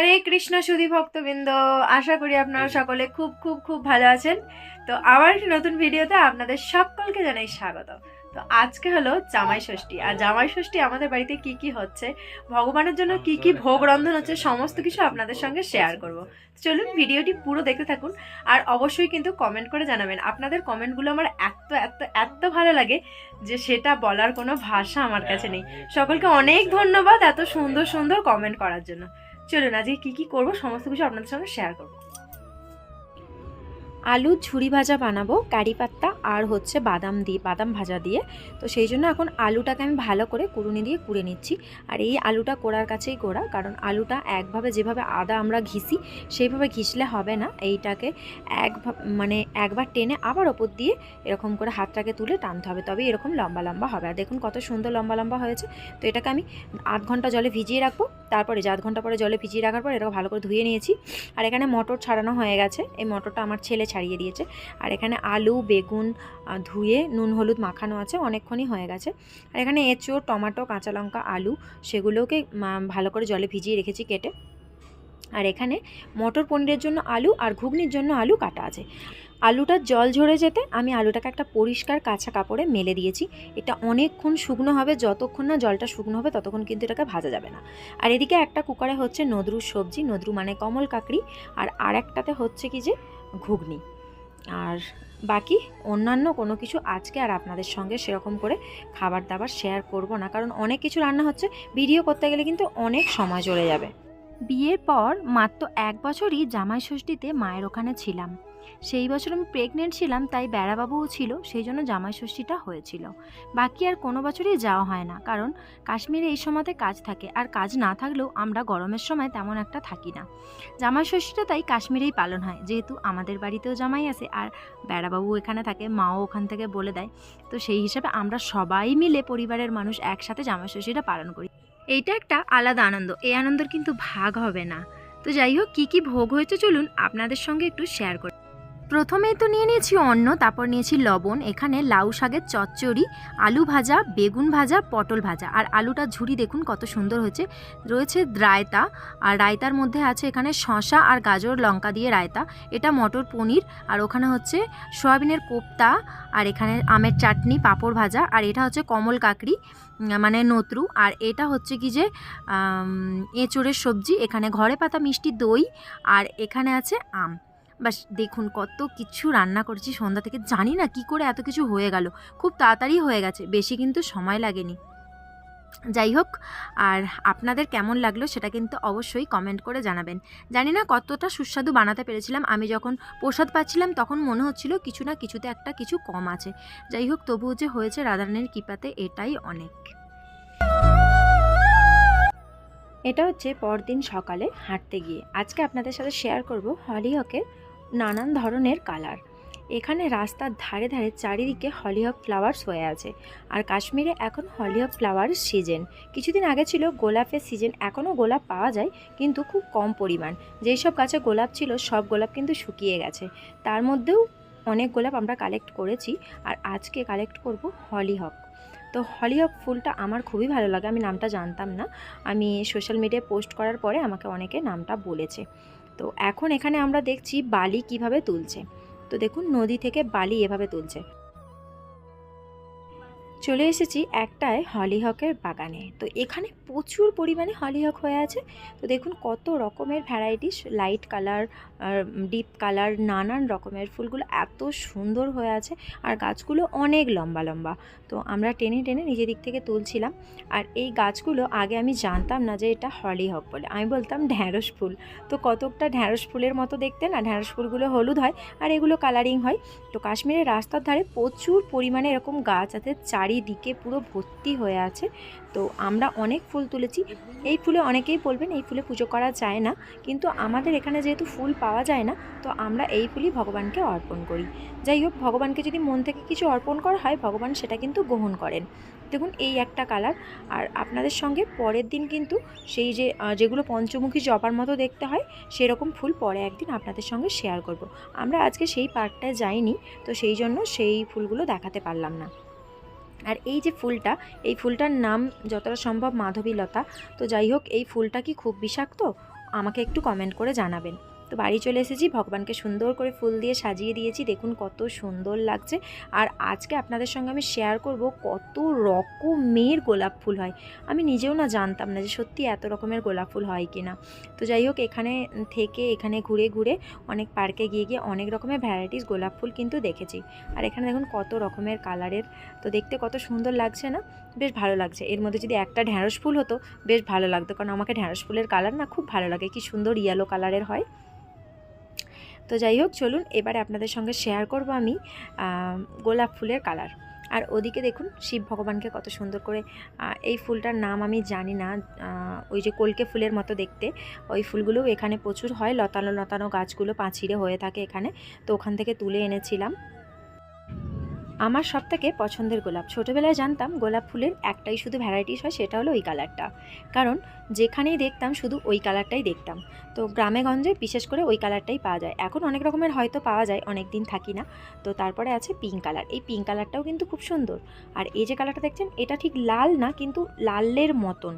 হরে কৃষ্ণ সুধী ভক্তবৃন্দ আশা করি আপনারা সকলে খুব খুব খুব ভালো আছেন। তো আবার একটি নতুন ভিডিওতে আপনাদের সকলকে জানাই স্বাগত। তো আজকে হলো জামাই ষষ্ঠী। আর জামাই ষষ্ঠী আমাদের বাড়িতে কি কি হচ্ছে ভগবানের জন্য কি কি ভোগ রন্ধন হচ্ছে সমস্ত কিছু আপনাদের সঙ্গে শেয়ার করব। চলুন ভিডিওটি পুরো দেখতে থাকুন আর অবশ্যই কিন্তু কমেন্ট করে জানাবেন। আপনাদের কমেন্টগুলো আমার এত এত এত ভালো লাগে যে সেটা বলার কোনো ভাষা আমার কাছে নেই। সকলকে অনেক ধন্যবাদ এত সুন্দর সুন্দর কমেন্ট করার জন্য। চলুন আজকে কি কি করব সমস্ত কিছু আপনাদের সঙ্গে শেয়ার করব। আলু ঝুরি ভাজা বানাবো, কারি পাত্তা আর হচ্ছে বাদাম দিয়ে, বাদাম ভাজা দিয়ে। তো সেই জন্য এখন আলুটাকে আমি ভালো করে কুড়ুনি দিয়ে কুড়ে নিচ্ছি। আর এই আলুটা কোড়ার কাছেই কোড়া কারণ আলুটা একভাবে যেভাবে আদা আমরা ঘিসি, সেইভাবে ঘিসলে হবে না। এইটাকে এক মানে একবার টেনে আবার ওপর দিয়ে এরকম করে হাতটাকে তুলে টানতে হবে। তবে এরকম লম্বা লম্বা হবে। আর দেখুন কত সুন্দর লম্বা লম্বা হয়েছে। তো এটাকে আমি আধ ঘণ্টা জলে ভিজিয়ে রাখব। তারপরে যে আধ ঘণ্টা পরে জলে ভিজিয়ে রাখার পর এটাকে ভালো করে ধুয়ে নিয়েছি। আর এখানে মটর ছাড়ানো হয়ে গেছে। এই মটরটা আমার ছেলে ছাড়িয়ে দিয়েছে। আর এখানে আলু, বেগুন ধুয়ে নুন, হলুদ মাখানো আছে, অনেকক্ষণই হয়ে গেছে। আর এখানে এঁচোড় টমাটো, কাঁচা লঙ্কা, আলু সেগুলোকে ভালো করে জলে ভিজিয়ে রেখেছি কেটে। আর এখানে মটর পনিরের জন্য আলু আর ঘুগনির জন্য আলু কাটা আছে। আলুটা জল ঝরে যেতে আমি আলুটাকে একটা পরিষ্কার কাঁচা কাপড়ে মেলে দিয়েছি। এটা অনেকক্ষণ শুকনো হবে, যতক্ষণ না জলটা শুকনো হবে ততক্ষণ কিন্তু এটাকে ভাজা যাবে না। আর এদিকে একটা কুকারে হচ্ছে নদরুর সবজি, নদরু মানে কমল কাকড়ি। আর আর একটাতে হচ্ছে কি যে ঘুগনি। আর বাকি অন্যান্য কোনো কিছু আজকে আর আপনাদের সঙ্গে সেরকম করে খাবার দাবার শেয়ার করব না। কারণ অনেক কিছু রান্না হচ্ছে ভিডিও করতে গেলে কিন্তু অনেক সময় চলে যাবে। বিয়ের পর মাত্র এক বছরই জামাই ষষ্ঠীতে মায়ের ওখানে ছিলাম। সেই বছর আমি প্রেগনেন্ট ছিলাম, তাই বেড়াবাবুও ছিল, সেই জন্য জামাই ষষ্ঠীটা হয়েছিল। বাকি আর কোনো বছরই যাওয়া হয় না, কারণ কাশ্মীরে এই সময়তে কাজ থাকে, আর কাজ না থাকলেও আমরা গরমের সময় তেমন একটা থাকি না। জামাই ষষ্ঠীটা তাই কাশ্মীরেই পালন হয়, যেহেতু আমাদের বাড়িতেও জামাই আসে আর বেড়াবাবু এখানে থাকে, মাও ওখান থেকে বলে দেয়। তো সেই হিসাবে আমরা সবাই মিলে পরিবারের মানুষ একসাথে জামাই ষষ্ঠীটা পালন করি। এইটা একটা আলাদা আনন্দ। এই আনন্দের কিন্তু ভাগ হবে না। তো যাই হোক, কী কী ভোগ হয়েছে চলুন আপনাদের সঙ্গে একটু শেয়ার করি। প্রথমেই তো নিয়ে নিয়েছি অন্ন, তারপর নিয়েছি লবণ, এখানে লাউ শাকের চচ্চড়ি, আলু ভাজা, বেগুন ভাজা, পটল ভাজা। আর আলুটা ঝুড়ি দেখুন কত সুন্দর হয়েছে। রয়েছে রায়তা, আর রায়তার মধ্যে আছে এখানে শশা আর গাজর লঙ্কা দিয়ে রায়তা। এটা মটর পনির, আর ওখানে হচ্ছে সয়াবিনের কোপ্তা, আর এখানে আমের চাটনি, পাঁপড় ভাজা, আর এটা হচ্ছে কমল কাকড়ি মানে নতরু। আর এটা হচ্ছে কি যে এঁচোড়ের সবজি, এখানে ঘরে পাতা মিষ্টি দই, আর এখানে আছে আম। বাস, দেখুন কত কিছু রান্না করেছি সন্ধ্যা থেকে। জানি না কি করে এত কিছু হয়ে গেল। খুব তাড়াতাড়ি হয়ে গেছে, বেশি কিন্তু সময় লাগেনি। যাই হোক, আর আপনাদের কেমন লাগল সেটা কিন্তু অবশ্যই কমেন্ট করে জানাবেন। জানি না কতটা সুস্বাদু বানাতে পেরেছিলাম। আমি যখন প্রসাদ পাচ্ছিলাম তখন মনে হচ্ছিল কিছু না কিছুতে একটা কিছু কম আছে। যাই হোক, তবুও যে হয়েছে রাধারানীর কৃপাতে এটাই অনেক। এটা হচ্ছে পরদিন সকালে হাঁটতে গিয়ে। আজকে আপনাদের সাথে শেয়ার করব হলিহকের নানান ধরনের কালার। এখানে রাস্তার ধারে ধারে চারিদিকে হলিহক ফ্লাওয়ার্স হয়ে আছে। আর কাশ্মীরে এখন হলিহক ফ্লাওয়ার সিজন কিছুদিন আগে ছিল গোলাপের সিজন এখনও গোলাপ পাওয়া যায়, কিন্তু খুব কম পরিমাণ। যেই সব গাছে গোলাপ ছিল, সব গোলাপ কিন্তু শুকিয়ে গেছে। তার মধ্যেও অনেক গোলাপ আমরা কালেক্ট করেছি, আর আজকে কালেক্ট করব হলিহক তো হলিহক ফুলটা আমার খুবই ভালো লাগে, আমি নামটা জানতাম না। আমি সোশ্যাল মিডিয়ায় পোস্ট করার পরে আমাকে অনেকে নামটা বলেছে। তো এখন এখানে আমরা দেখছি বালি কীভাবে তুলছে। তো দেখুন, নদী থেকে বালি এভাবে তুলছে। চলে এসেছি একটায় হলিহকের বাগানে। তো এখানে প্রচুর পরিমাণে হলিহক হয়ে আছে। তো দেখুন, কত রকমের varieties light colour deep colour নানান রকমের ফুলগুলো এত সুন্দর হয়ে আছে আর গাছগুলো অনেক লম্বা লম্বা। তো আমরা টেনে টেনে নিজের দিক থেকে তুলছিলাম আর এই গাছগুলো আগে আমি জানতাম না যে এটা হলিহক বলে। আমি বলতাম ঢ্যাঁড়স ফুল। তো কতকটা ঢ্যাঁড়স ফুলের মতো দেখতে না? ঢ্যাঁড়স ফুলগুলো হলুদ হয় আর এগুলো কালারিং হয়। তো কাশ্মীরের রাস্তার ধারে প্রচুর পরিমাণে এরকম গাছ আছে, চারিদিকে পুরো ভর্তি হয়ে আছে। তো আমরা অনেক ফুল তুলেছি। এই ফুলে অনেকেই বলবেন এই ফুলে পুজো করা যায় না। কিন্তু আমাদের এখানে যেহেতু ফুল পাওয়া যায় না, তো আমরা এই ফুলই ভগবানকে অর্পণ করি। যাই হোক, ভগবানকে যদি মন থেকে কিছু অর্পণ করা হয়, ভগবান সেটা কিন্তু গ্রহণ করেন। দেখুন, এই একটা কালার। আর আপনাদের সঙ্গে পরের দিন কিন্তু সেই যে যেগুলো পঞ্চমুখী জবার মতো দেখতে হয়, সেরকম ফুল পরে একদিন আপনাদের সঙ্গে শেয়ার করব। আমরা আজকে সেই পার্কটায় যাইনি, তো সেই জন্য সেই ফুলগুলো দেখাতে পারলাম না। আর এই যে ফুলটা, এই ফুলটার নাম যতটা সম্ভব মাধবীলতা। তো যাই হোক, এই ফুলটা কি খুব বিষাক্ত? আমাকে একটু কমেন্ট করে জানাবেন। তো বাড়ি চলে এসেছি। ভগবানকে সুন্দর করে ফুল দিয়ে সাজিয়ে দিয়েছি। দেখুন কত সুন্দর লাগছে। আর আজকে আপনাদের সঙ্গে আমি শেয়ার করব কত রকমের গোলাপ ফুল হয়। আমি নিজেও না জানতাম না যে সত্যি এত রকমের গোলাপ ফুল হয় কি না তো যাই হোক, এখানে থেকে এখানে ঘুরে ঘুরে অনেক পার্কে গিয়ে গিয়ে অনেক রকমের ভ্যারাইটিস গোলাপ ফুল কিন্তু দেখেছি। আর এখানে দেখুন কত রকমের কালারের তো দেখতে কত সুন্দর লাগছে না? বেশ ভালো লাগছে। এর মধ্যে যদি একটা ঢ্যাঁড়স ফুল হতো, বেশ ভালো লাগতো। কারণ আমাকে ঢ্যাঁড়স ফুলের কালার না খুব ভালো লাগে। কি সুন্দর ইয়েলো কালারের হয়। তো যাই হোক, চলুন এবারে আপনাদের সঙ্গে শেয়ার করব আমি গোলাপ ফুলের কালার আর ওদিকে দেখুন, শিব ভগবানকে কত সুন্দর করে এই ফুলটার নাম আমি জানি না ওই যে কলকে ফুলের মতো দেখতে। ওই ফুলগুলোও এখানে প্রচুর হয়, লতানো লতানো গাছগুলো পাঁচিরে হয়ে থাকে এখানে। তো ওখান থেকে তুলে এনেছিলাম। আমার সব থেকে পছন্দের গোলাপ। ছোটোবেলায় জানতাম গোলাপ ফুলের একটাই শুধু ভ্যারাইটিস হয়, সেটা হলো ওই কালারটা কারণ যেখানেই দেখতাম শুধু ওই কালারটাই দেখতাম। তো গ্রামে গঞ্জে বিশেষ করে ওই কালারটাই পাওয়া যায়। এখন অনেক রকমের হয়তো পাওয়া যায় অনেক দিন থাকি না। তো তারপরে আছে পিঙ্ক কালার এই পিঙ্ক কালারটাও কিন্তু খুব সুন্দর। আর এই যে কালারটা দেখছেন, এটা ঠিক লাল না, কিন্তু লালের মতন।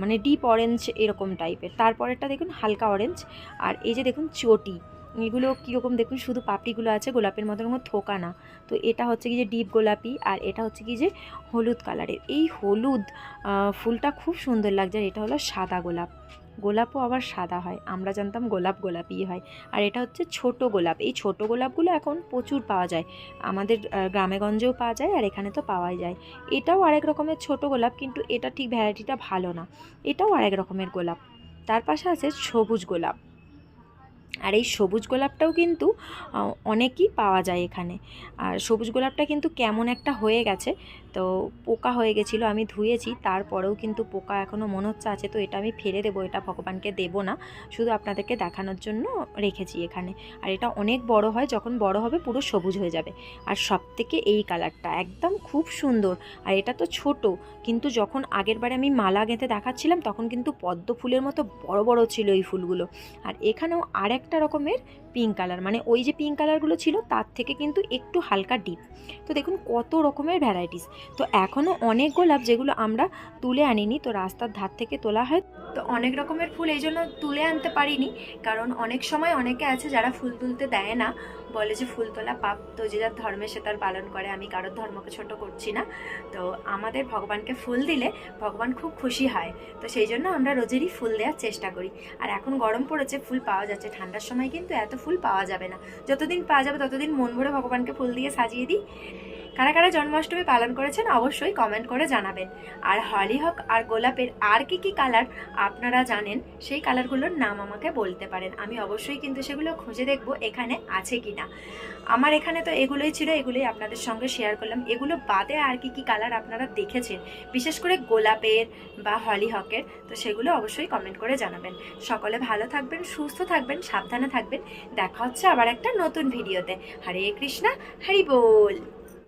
মানে ডিপ অরেঞ্জ এরকম টাইপের তারপরেরটা দেখুন হালকা অরেঞ্জ আর এই যে দেখুন চটি। এগুলো কীরকম দেখুন, শুধু পাপড়িগুলো আছে, গোলাপের মতন কোনো থোকা না। তো এটা হচ্ছে কি যে ডিপ গোলাপি আর এটা হচ্ছে কি যে হলুদ কালারের। এই হলুদ ফুলটা খুব সুন্দর লাগছে আর এটা হলো সাদা গোলাপ। গোলাপও আবার সাদা হয়, আমরা জানতাম গোলাপ গোলাপই হয়। আর এটা হচ্ছে ছোট গোলাপ, এই ছোট গোলাপগুলো এখন প্রচুর পাওয়া যায়। আমাদের গ্রামেগঞ্জেও পাওয়া যায় আর এখানে তো পাওয়াই যায়। এটাও আরেক রকমের ছোট গোলাপ কিন্তু এটা ঠিক ভ্যারাইটিটা ভালো না। এটাও আরেক রকমের গোলাপ। তার পাশে আছে সবুজ গোলাপ। আর এই সবুজ গোলাপটাও কিন্তু অনেকই পাওয়া যায় এখানে। আর সবুজ গোলাপটা কিন্তু কেমন একটা হয়ে গেছে, তো পোকা হয়ে গেছিল, আমি ধুয়েছি, তারপরেও কিন্তু পোকা এখনও মনে হচ্ছে আছে, তো এটা আমি ফেলে দেবো, এটা ভগবানকে দেবো না, শুধু আপনাদেরকে দেখানোর জন্য রেখেছি এখানে। আর এটা অনেক বড় হয়, যখন বড় হবে পুরো সবুজ হয়ে যাবে। আর সব থেকে এই কালারটা একদম খুব সুন্দর, আর এটা তো ছোট, কিন্তু যখন আগের বারে আমি মালা গেঁথে দেখাচ্ছিলাম, তখন কিন্তু পদ্ম ফুলের মতো বড় বড় ছিল এই ফুলগুলো। আর এখানেও আরেকটা রকমের পিঙ্ক কালার মানে ওই যে পিঙ্ক কালারগুলো ছিল তার থেকে কিন্তু একটু হালকা ডিপ তো দেখুন কত রকমের ভ্যারাইটিস তো এখনও অনেক গোলাপ যেগুলো আমরা তুলে আনিনি, তো রাস্তার ধার থেকে তোলা হয়। তো অনেক রকমের ফুল এই জন্য তুলে আনতে পারিনি, কারণ অনেক সময় অনেকে আছে যারা ফুল তুলতে দেয় না। বলে যে ফুল তোলা পাপ তো যে যার ধর্মে সে তার পালন করে, আমি কারোর ধর্মকে ছোট করছি না। তো আমাদের ভগবানকে ফুল দিলে ভগবান খুব খুশি হয়। তো সেই জন্য আমরা রোজেরই ফুল দেওয়ার চেষ্টা করি। আর এখন গরম পড়েছে, ফুল পাওয়া যাচ্ছে। ঠান্ডার সময় কিন্তু এত ফুল পাওয়া যাবে না। যতদিন পাওয়া যাবে ততদিন মন ভরে ভগবানকে ফুল দিয়ে সাজিয়ে দিই। কারা কারা জন্মাষ্টমী পালন করেছেন অবশ্যই কমেন্ট করে জানাবেন। আর হলিহক আর গোলাপের আর কি কি কালার আপনারা জানেন, সেই কালারগুলোর নাম আমাকে বলতে পারেন। আমি অবশ্যই কিন্তু সেগুলো খুঁজে দেখব এখানে আছে কি না আমার এখানে তো এগুলোই ছিল, এগুলোই আপনাদের সঙ্গে শেয়ার করলাম। এগুলো বাদে আর কি কি কালার আপনারা দেখেছেন? বিশেষ করে গোলাপের বা হলিহকের তো সেগুলো অবশ্যই কমেন্ট করে জানাবেন। সকলে ভালো থাকবেন, সুস্থ থাকবেন, সাবধানে থাকবেন। দেখা হচ্ছে আবার একটা নতুন ভিডিওতে হরে কৃষ্ণা, হরি বল!